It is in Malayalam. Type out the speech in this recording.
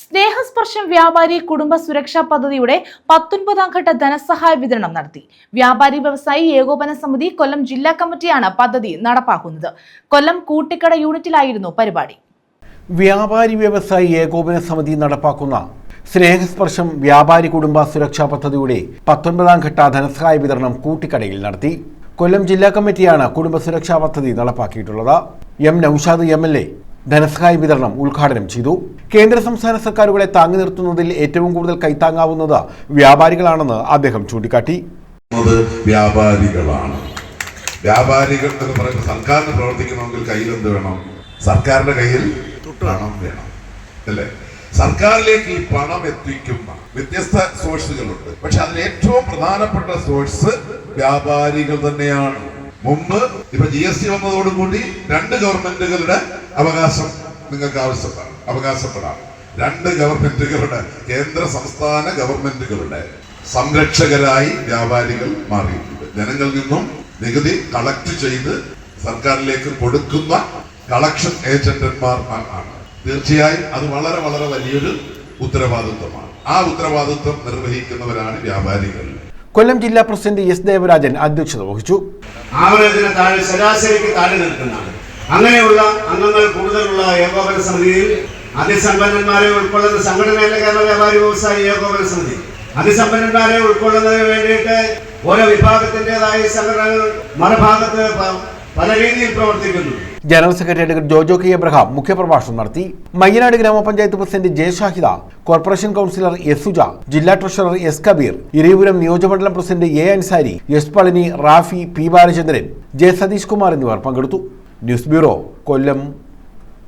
സ്നേഹസ്പർശം വ്യാപാരി കുടുംബ സുരക്ഷാ പദ്ധതിയുടെ പത്തൊൻപതാം ഘട്ട ധനസഹായ വിതരണം നടത്തി. വ്യാപാരി വ്യവസായി ഏകോപന സമിതി കൊല്ലം ജില്ലാ കമ്മിറ്റിയാണ് പദ്ധതി നടപ്പാക്കുന്നത്. കൊല്ലം കൂട്ടിക്കട യൂണിറ്റിലായിരുന്നു പരിപാടി. വ്യാപാരി വ്യവസായി ഏകോപന സമിതി നടപ്പാക്കുന്ന സ്നേഹസ്പർശം വ്യാപാരി കുടുംബ സുരക്ഷാ പദ്ധതിയുടെ പത്തൊൻപതാം ഘട്ട ധനസഹായ വിതരണം കൂട്ടിക്കടയിൽ നടത്തി. കൊല്ലം ജില്ലാ കമ്മിറ്റിയാണ് കുടുംബ സുരക്ഷാ പദ്ധതി നടപ്പാക്കിയിട്ടുള്ളത്. M Noushad M L A ധനസഹായ വിതരണം ഉദ്ഘാടനം ചെയ്തു. കേന്ദ്ര സംസ്ഥാന സർക്കാരുകളെ താങ്ങി നിർത്തുന്നതിൽ ഏറ്റവും കൂടുതൽ കൈത്താങ്ങാവുന്നത് വ്യാപാരികളാണെന്ന് അദ്ദേഹം ചൂണ്ടിക്കാട്ടി. വ്യാപാരികളാണ്. വ്യാപാരികൾ എന്ന് പറയുമ്പോൾ സർക്കാരിന് പ്രവർത്തിക്കണമെങ്കിൽ കയ്യിൽ എന്ത് വേണം? സർക്കാരിന്റെ കയ്യിൽ പണം വേണം. അല്ലേ? സർക്കാരിലേക്ക് ഈ പണം എത്തിക്കുന്ന വ്യത്യസ്ത സോഴ്സുകളുണ്ട്. പക്ഷെ അതിൽ ഏറ്റവും പ്രധാനപ്പെട്ട സോഴ്സ് വ്യാപാരികൾ തന്നെയാണ്. മുമ്പ് ഇപ്പൊ ജി എസ് ടി വന്നതോടുകൂടി രണ്ട് ഗവൺമെന്റുകളുടെ അവകാശം നിങ്ങൾക്ക് ആവശ്യപ്പെടാം അവകാശപ്പെടാം. രണ്ട് ഗവൺമെന്റുകളുടെ കേന്ദ്ര സംസ്ഥാന ഗവൺമെന്റുകളുടെ സംരക്ഷകരായി വ്യാപാരികൾ മാറിയിട്ടുണ്ട്. ജനങ്ങളിൽ നിന്നും നികുതി കളക്ട് ചെയ്ത് സർക്കാരിലേക്ക് കൊടുക്കുന്ന കളക്ഷൻ ഏജന്റന്മാർ ആണ്. തീർച്ചയായും അത് വളരെ വളരെ വലിയൊരു ഉത്തരവാദിത്വമാണ്. ആ ഉത്തരവാദിത്വം നിർവഹിക്കുന്നവരാണ് വ്യാപാരികൾ. കൊല്ലം ജില്ലാ പ്രസിഡന്റ് എസ് ദേവരാജൻ അധ്യക്ഷത വഹിച്ചു. താഴെ ശരാശരിക്ക് താഴെ അങ്ങനെയുള്ള അംഗങ്ങൾ കൂടുതലുള്ള ഏകോപന സമിതിയിൽ അതിസമ്പന്നന്മാരെ ഉൾക്കൊള്ളുന്ന സംഘടനയല്ല കേരള വ്യാപാരി വ്യവസായി ഏകോപന സമിതി. അതിസമ്പന്നന്മാരെ ഉൾക്കൊള്ളുന്നതിന് വേണ്ടിയിട്ട് ഓരോ വിഭാഗത്തിന്റെതായ സംഘടനകൾ മറുഭാഗത്ത് പല രീതിയിൽ പ്രവർത്തിക്കുന്നു. General secretary Jojo K Abraham മുഖ്യപ്രഭാഷണം നടത്തി. മയ്യനാട് ഗ്രാമപഞ്ചായത്ത് president J Shahida corporation councillor S Suja ജില്ലാ ട്രഷറർ എസ് കബീർ ഇരവിപുരം നിയോജകമണ്ഡലം president A Ansari S Palani Rafi P Balachandran J Satheesh Kumar എന്നിവർ പങ്കെടുത്തു. News bureau Kollam.